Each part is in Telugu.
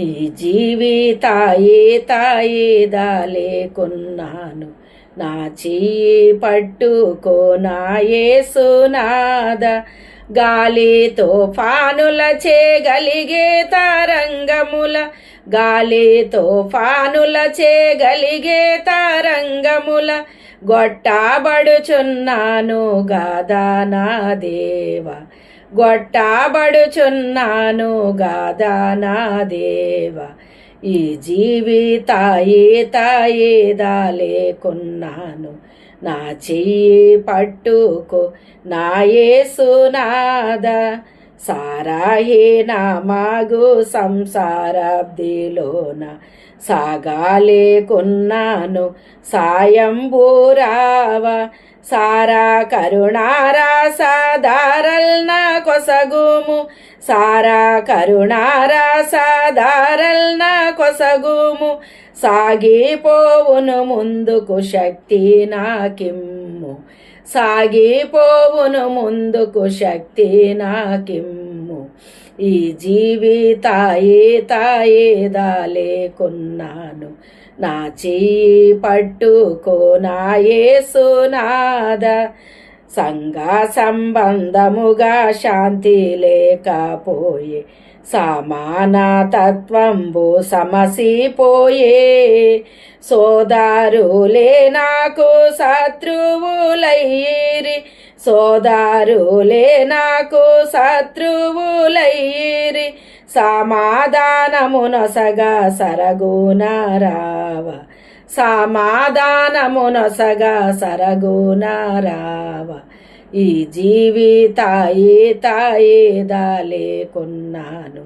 ఈ జీవితాయే తాయేదా లేకున్నాను నా చెయ్యి పట్టుకో నాయే యేసునాద గాలితో ఫానుల చేయగలిగే తరంగముల. గాలితో ఫానుల చేయగలిగే తరంగముల. గొట్టబడుచున్నాను గాదా నా దేవా. గొట్టబడుచున్నాను గాదా నా దేవా. ఈ జీవితాయి తాయేదా లేకున్నాను నా చెయ్యి పట్టుకో నా యేసునాద సారాహే నా మాగు సంసారాబ్దిలోన సాగాలేకున్నాను. సాయం బూరావా సారా కరుణారా సాదారల్ నా కొసగుము సారా కరుణారా సాదారల్ నా కొసగుము సాగిపోవును ముందుకు శక్తి నాకిమ్ము సాగిపోవును ముందుకు శక్తి నాకిమ్ము ఈ జీవితాయే తాయే దాలేకున్నాను నా చెయ్యి పట్టుకో నా యేసునాద సంఘ సంబంధముగా శాంతి లేకపోయే సమాన తత్వంబు సమసిపోయే. సోదారులే నాకు శత్రువులయ్యే. సోదారులే నాకు శత్రువులయ్యిరి సమాధానమునొసగా సరగునారావ సమాధానమునొసగా సరగునారావ. ఈ జీవితాయే తాయే లేకున్నాను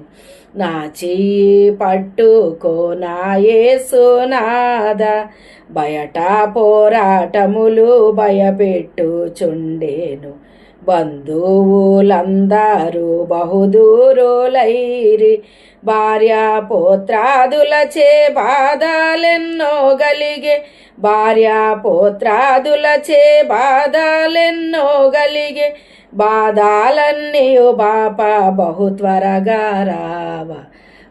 నా చెయ్యి పట్టుకో నా యేసునాద బయట పోరాటములు భయపెట్టుచుండేను. బంధువులందరూ బహుదూరులైరి భార్య పోత్రాదులచే బాధలెన్నో గలిగే. భార్య పోత్రాదులచే బాధలెన్నో గలిగే. బాధాలన్నీయు బాప బహు త్వరగా రావ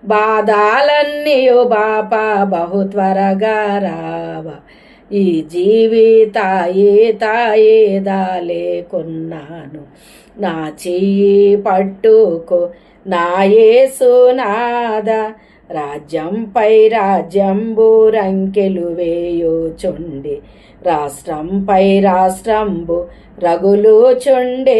బాధాలన్నీయు బాప బహు త్వరగా రావ. ఈ జీవితాయే తాయేదా కొన్నాను. నా చెయ్యి పట్టుకో నా యేసునాద రాజ్యంపై రాజ్యంబు రంకెలు వేయుచుండి రాష్ట్రంపై రాష్ట్రంబు రగులుచుండే.